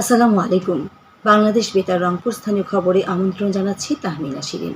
আসসালামু আলাইকুম। বাংলাদেশ বেতার রংপুর স্থানীয় খবরে আমন্ত্রণ জানাচ্ছি তাহমিনা শিরিন।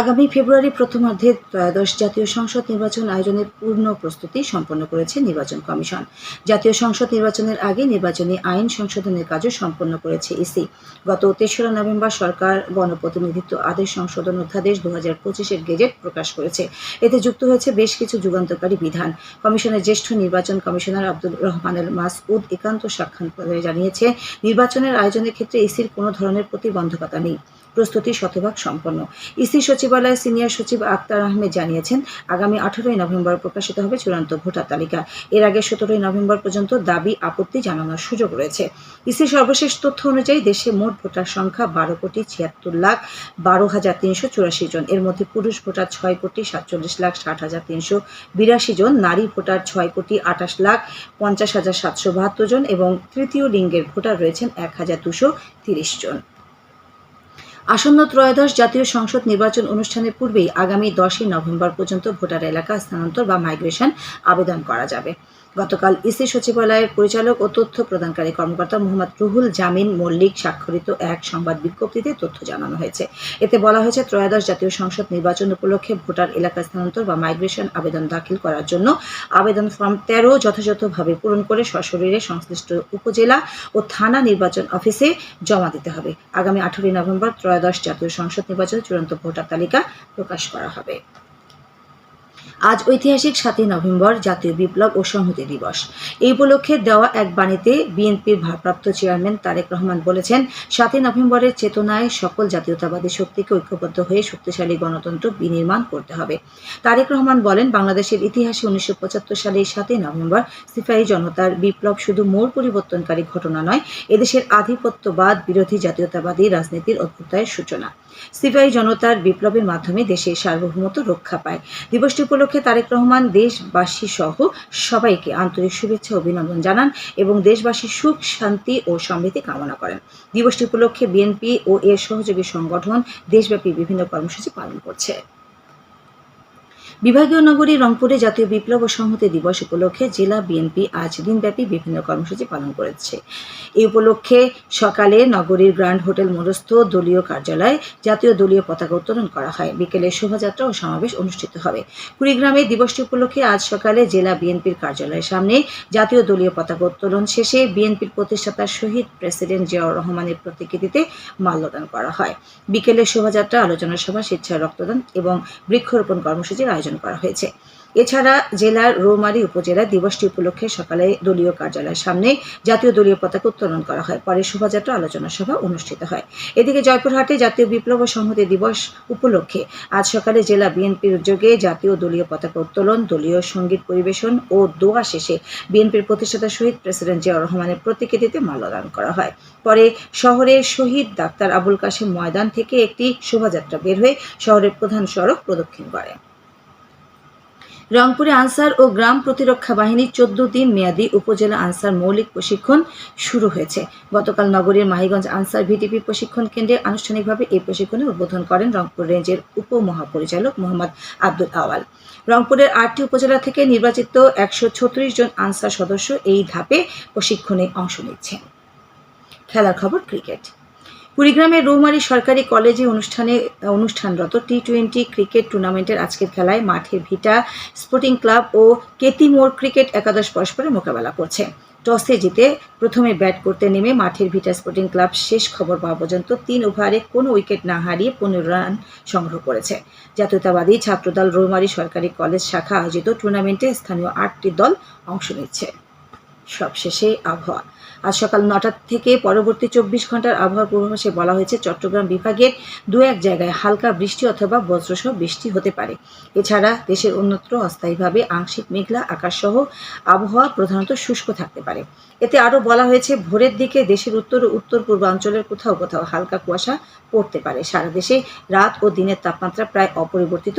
আগামী ফেব্রুয়ারি প্রথমার্ধে ত্রয়োদশ জাতীয় সংসদ নির্বাচন আয়োজনের পূর্ণ প্রস্তুতি সম্পন্ন করেছে নির্বাচন কমিশন। জাতীয় সংসদ নির্বাচনের আগে নির্বাচনী আইন সংশোধনের কাজও সম্পন্ন করেছে ইসি। গত তেসরা নভেম্বর সরকার গণপ্রতিনিধিত্ব আদেশ সংশোধন অধ্যাদেশ দু হাজার পঁচিশের গেজেট প্রকাশ করেছে। এতে যুক্ত হয়েছে বেশ কিছু যুগান্তকারী বিধান। কমিশনের জ্যেষ্ঠ নির্বাচন কমিশনার আব্দুল রহমানুল মাসউদ একান্ত সাক্ষাৎকারে জানিয়েছে, নির্বাচনের আয়োজনের ক্ষেত্রে ইসির কোনো ধরনের প্রতিবন্ধকতা নেই। প্রস্তুতি শতভাগ সম্পন্ন। ইসি সচিবালয়ের সিনিয়র সচিব আক্তার আহমেদ জানিয়েছেন, আগামী আঠারোই নভেম্বর প্রকাশিত হবে চূড়ান্ত ভোটার তালিকা। এর আগে সতেরোই নভেম্বর পর্যন্ত দাবি আপত্তি জানানোর সুযোগ রয়েছে। ইসি সর্বশেষ তথ্য অনুযায়ী দেশে মোট ভোটার সংখ্যা বারো কোটি ছিয়াত্তর লাখ বারো হাজার তিনশো চুরাশি জন। এর মধ্যে পুরুষ ভোটার ছয় কোটি সাতচল্লিশ লাখ ষাট হাজার তিনশো বিরাশি জন, নারী ভোটার ছয় কোটি আঠাশ লাখ পঞ্চাশ হাজার সাতশো বাহাত্তর জন এবং তৃতীয় লিঙ্গের ভোটার রয়েছেন এক হাজার দুশো তিরিশ জন। আসন্ন ত্রয়োদশ জাতীয় সংসদ নির্বাচন অনুষ্ঠানের পূর্বেই আগামী দশই নভেম্বর পর্যন্ত ভোটার এলাকা স্থানান্তর বা মাইগ্রেশন আবেদন করা যাবে। গতকাল ইসি সচিবালয়ের পরিচালক ও তথ্য প্রদানকারী কর্মকর্তা মোহাম্মদ রুহুল জামিন মল্লিক স্বাক্ষরিত এক সংবাদ বিজ্ঞপ্তিতে তথ্য জানানো হয়েছে। এতে বলা হয়েছে, ত্রয়োদশ জাতীয় সংসদ নির্বাচন উপলক্ষে ভোটার এলাকা স্থানান্তর বা মাইগ্রেশন আবেদন দাখিল করার জন্য আবেদন ফর্ম তেরো যথাযথভাবে পূরণ করে সশরীরে সংশ্লিষ্ট উপজেলা ও থানা নির্বাচন অফিসে জমা দিতে হবে। আগামী আঠারোই নভেম্বর ত্রয়োদশ জাতীয় সংসদ নির্বাচনে চূড়ান্ত ভোটার তালিকা প্রকাশ করা হবে। আজ ঐতিহাসিক সাতই নভেম্বর জাতীয় বিপ্লব ও সংহতি দিবস। এই উপলক্ষে দেওয়া এক বাণীতে বিএনপির ভারপ্রাপ্ত চেয়ারম্যান তারেক রহমান বলেছেন, সাতই নভেম্বরের চেতনায় সকল জাতীয়তাবাদী শক্তিকে ঐক্যবদ্ধ হয়ে শক্তিশালী গণতন্ত্র বিনির্মাণ করতে হবে। তারেক রহমান বলেন, বাংলাদেশের ইতিহাসে উনিশশো পঁচাত্তর সালে সাতই নভেম্বর সিপাহী জনতার বিপ্লব শুধু মোড় পরিবর্তনকারী ঘটনা নয়, এদেশের আধিপত্যবাদ, বিরোধী জাতীয়তাবাদী রাজনীতির অভ্যুদয়ের সূচনা। সিপাহী জনতার বিপ্লবের মাধ্যমে দেশের সার্বভৌমত্ব রক্ষা পায়। দিবসটি উপলক্ষে তারেক রহমান দেশবাসী সহ সবাইকে আন্তরিক শুভেচ্ছা অভিনন্দন জানান এবং দেশবাসীর সুখ, শান্তি ও সমৃদ্ধি কামনা করেন। দিবসটি উপলক্ষে বিএনপি ও এর সহযোগী সংগঠন দেশব্যাপী বিভিন্ন কর্মসূচি পালন করছে। বিভাগীয় নগরী রংপুরে জাতীয় বিপ্লব ও সংহতি দিবস উপলক্ষে জেলা বিএনপি আজ দিনব্যাপী বিভিন্ন কর্মসূচি পালন করেছে। এই উপলক্ষে সকালে নগরীর গ্র্যান্ড হোটেল মোরস্থ দলীয় কার্যালয়ে জাতীয় দলীয় পতাকা উত্তোলন করা হয়। বিকেলে শোভাযাত্রা ও সমাবেশ অনুষ্ঠিত হবে। কুড়িগ্রামে দিবসটি উপলক্ষে আজ সকালে জেলা বিএনপির কার্যালয়ের সামনে জাতীয় দলীয় পতাকা উত্তোলন শেষে বিএনপির প্রতিষ্ঠাতা শহীদ প্রেসিডেন্ট জিয়াউর রহমানের প্রতিকৃতিতে মাল্যদান করা হয়। বিকেলে শোভাযাত্রা, আলোচনা সভা, স্বেচ্ছায় রক্তদান এবং বৃক্ষরোপণ কর্মসূচির আয়োজন করা হয়েছে। এছাড়া জেলার রৌমারী উপজেলায় দিবসটি উপলক্ষে সকালে দলীয় কার্যালয়ের সামনে জাতীয় দলীয় পতাকা উত্তোলন করা হয়। পরে শোভাযাত্রা আলোচনা সভা অনুষ্ঠিত হয়। এদিকে জয়পুরহাটে জাতীয় বিপ্লব সংহতি দিবস উপলক্ষে আজ সকালে জেলা বিএনপির উদ্যোগে জাতীয় দলীয় পতাকা উত্তোলন, দলীয় সংগীত পরিবেশন ও দোয়া শেষে বিএনপির প্রতিষ্ঠাতা শহীদ প্রেসিডেন্ট জিয়াউর রহমানের প্রতিকৃতিতে মাল্যদান করা হয়। পরে শহরের শহীদ ডাক্তার আবুল কাশেম ময়দান থেকে একটি শোভাযাত্রা বের হয়ে শহরের প্রধান সড়ক প্রদক্ষিণ করে। রংপুরে আনসার ও গ্রাম প্রতিরক্ষা বাহিনীর চোদ্দ দিন মেয়াদী উপজেলা আনসার মৌলিক প্রশিক্ষণ শুরু হয়েছে। গতকাল নগরীর মাহিগঞ্জ আনসার ভিটিপি প্রশিক্ষণ কেন্দ্রে আনুষ্ঠানিকভাবে এই প্রশিক্ষণের উদ্বোধন করেন রংপুর রেঞ্জের উপমহাপরিচালক মোহাম্মদ আব্দুল আওয়াল। রংপুরের আটটি উপজেলা থেকে নির্বাচিত একশো ছত্রিশ জন আনসার সদস্য এই ধাপে প্রশিক্ষণে অংশ নিচ্ছেন। খেলার খবর ক্রিকেট। কুড়িগ্রামের রৌমারী সরকারি কলেজে অনুষ্ঠানে অনুষ্ঠানরত টি টোয়েন্টি ক্রিকেট টুর্নামেন্টের আজকের খেলায় মাঠের ভিটা, স্পোর্টিং ক্লাব ও কেতিমোর ক্রিকেট একাদশ পরস্পরের মোকাবেলা করছে। টসে জিতে প্রথমে ব্যাট করতে নেমে মাঠের ভিটা স্পোর্টিং ক্লাব শেষ খবর পাওয়া পর্যন্ত তিন ওভারে কোনো উইকেট না হারিয়ে পনেরো রান সংগ্রহ করেছে। জাতীয়তাবাদী ছাত্রদল রৌমারী সরকারি কলেজ শাখা আয়োজিত টুর্নামেন্টে স্থানীয় আটটি দল অংশ নিচ্ছে। সবশেষে আবহাওয়া। আজ সকাল নটা থেকে পরবর্তী চব্বিশ ঘণ্টার আবহাওয়া পূর্বাভাসে বলা হয়েছে, চট্টগ্রাম বিভাগের দু এক জায়গায় হালকা বৃষ্টি অথবা বজ্রসহ বৃষ্টি হতে পারে। এছাড়া দেশের অন্যত্র অস্থায়ীভাবে আংশিক মেঘলা আকাশসহ আবহাওয়া প্রধানত শুষ্ক থাকতে পারে। এতে আরও বলা হয়েছে, ভোরের দিকে দেশের উত্তর ও উত্তর পূর্বাঞ্চলের কোথাও কোথাও হালকা কুয়াশা পড়তে পারে। সারা দেশে রাত ও দিনের তাপমাত্রা প্রায় অপরিবর্তিত